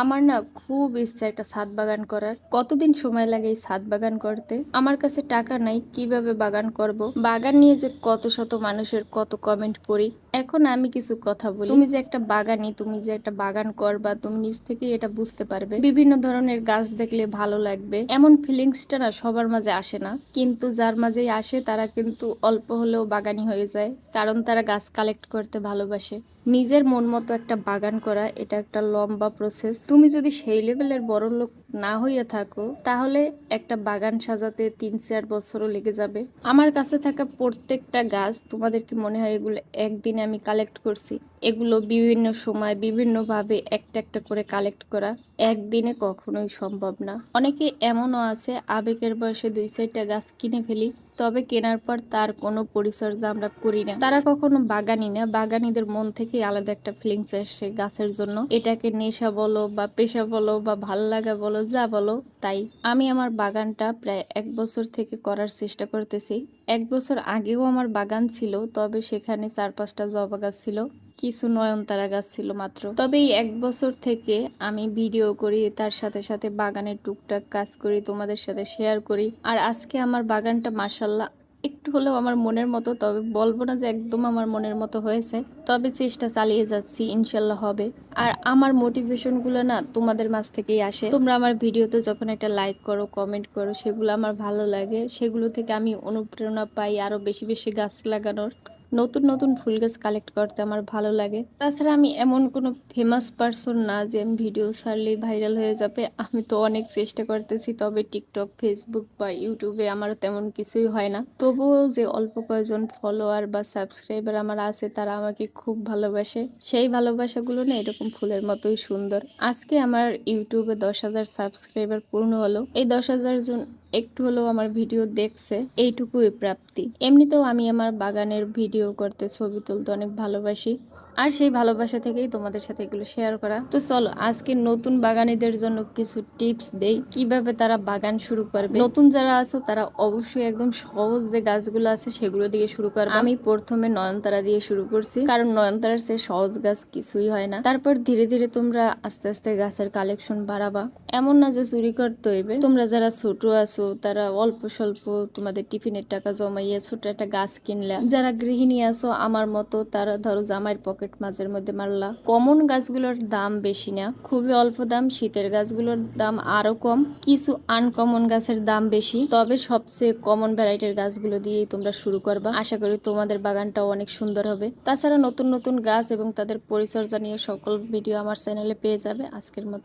আমার না খুব ইচ্ছা একটা ছাদ বাগান করার। কতদিন সময় লাগে এই ছাদ বাগান করতে? আমার কাছে টাকা নাই, কীভাবে বাগান করব? বাগান নিয়ে যে কত শত মানুষের কত কমেন্ট পড়ি। এখন আমি কিছু কথা বলি। তুমি যে একটা বাগানি, তুমি যে একটা বাগান করবা, তুমি নিজ থেকেই এটা বুঝতে পারবে। বিভিন্ন ধরনের গাছ দেখলে ভালো লাগবে। এমন ফিলিংসটা না সবার মাঝে আসে না। কিন্তু যার মাঝেই আসে, তারা কিন্তু অল্প হলেও বাগানি হয়ে যায়। কারণ তারা গাছ কালেক্ট করতে ভালোবাসে। নিজের মন মতো একটা বাগান করা, এটা একটা লম্বা প্রসেস তুমি যদি সেই লেভেলের বড় লোক না হইয়া থাকো, তাহলে একটা বাগান সাজাতে তিন চার বছরও লেগে যাবে। আমার কাছে থাকা প্রত্যেকটা গাছ, তোমাদের কি মনে হয় এগুলো একদিনে আমি কালেক্ট করছি। এগুলো বিভিন্ন সময় বিভিন্নভাবে একটা একটা করে কালেক্ট করা একদিনে কখনোই সম্ভব না। অনেকে এমনও আছে, আবেগের বয়সে দুই চারটা গাছ কিনে ফেলি তবে কেনার পর তার কোনো পরিচর্যা আমরা করি না। তারা কখনো বাগানি না, বাগানিদের মন থেকে আলাদা একটা ফিলিংস আসে গাছের জন্য। এটাকে নেশা বলো বা পেশা বলো বা ভালো লাগা বলো, যা বলো, তাই। আমি আমার বাগানটা প্রায় এক বছর থেকে করার চেষ্টা করতেছি। এক বছর আগেও আমার বাগান ছিল, তবে সেখানে চার পাঁচটা জবা গাছ ছিল। কিছু নয়নতারা গাছ ছিল মাত্র। তবে এই এক বছর থেকে আমি ভিডিও করি, তার সাথে সাথে বাগানের টুকটাক কাজ করি, তোমাদের সাথে শেয়ার করি। আর আজকে আমার বাগানটা মাসাল্লাহ একটু হলেও আমার মনের মতো, তবে বলব না যে একদম আমার মনের মতো হয়েছে। তবে চেষ্টা চালিয়ে যাচ্ছি ইনশাল্লাহ হবে। আর আমার মোটিভেশনগুলো না তোমাদের মাঝ থেকেই আসে। তোমরা আমার ভিডিওতে যখন একটা লাইক করো কমেন্ট করো, সেগুলো আমার ভালো লাগে। সেগুলো থেকে আমি অনুপ্রেরণা পাই আরও বেশি বেশি গাছ লাগানোর। নতুন নতুন ফুল গাছ কালেক্ট করতে আমার ভালো লাগে। তাছাড়া আমি এমন কোনো ফেমাস পারসন না যে আমি ভিডিও ছাড়লেই ভাইরাল হয়ে যাবে। আমি তো অনেক চেষ্টা করতেছি, তবে টিকটক ফেসবুক বা ইউটিউবে আমার তেমন কিছুই হয় না। তবুও যে অল্প কয়েকজন ফলোয়ার বা সাবস্ক্রাইবার আমার আছে, তারা আমাকে খুব ভালোবাসে। সেই ভালোবাসাগুলো না এরকম ফুলের মতোই সুন্দর। আজকে আমার ইউটিউবে দশ হাজার সাবস্ক্রাইবার পূর্ণ হলো। এই দশ হাজার জন একটু হলেও আমার ভিডিও দেখছে, এইটুকুই প্রাপ্তি। এমনিতেও আমি আমার বাগানের ভিডিও করতে ছবি তুলতে অনেক ভালোবাসি। আর সেই ভালোবাসা থেকেই তোমাদের সাথে এগুলো শেয়ার করা। তো চলো, আজকে নতুন বাগানীদের জন্য কিছু টিপস দেই, কীভাবে তারা বাগান শুরু করবে। নতুন যারা আছো, তারা অবশ্যই একদম সহজ যে গাছগুলো আছে, সেগুলো দিয়ে শুরু করবে। আমি প্রথমে নয়নতারা দিয়ে শুরু করছি, কারণ নয়নতারার সে সহজ গাছ কিছুই হয় না। তারপর ধীরে ধীরে তোমরা আস্তে আস্তে গাছের কালেকশন বাড়াবা। এমন না যে চুরি করতে হইবে। তোমরা যারা ছোট আছো, তারা অল্প স্বল্প তোমাদের টিফিনের টাকা জমাইয়া ছোট একটা গাছ কিনলা। যারা গৃহিণী আছো, আমার মতো তারা ধরো জামাইয়ের পকেট মাঝের মধ্যে মারলা। কমন গাছগুলোর দাম বেশি না, খুবই অল্প দাম, শীতের গাছগুলোর দাম আরও কম, কিছু আনকমন গাছের দাম বেশি, তবে সবচেয়ে কমন ভ্যারাইটির গাছগুলো দিয়ে তোমরা শুরু করবা। আশা করি তোমাদের বাগানটাও অনেক সুন্দর হবে। তাছাড়া নতুন নতুন গাছ এবং তাদের পরিচর্যা নিয়ে সকল ভিডিও আমার চ্যানেলে পেয়ে যাবে আজকের মতো।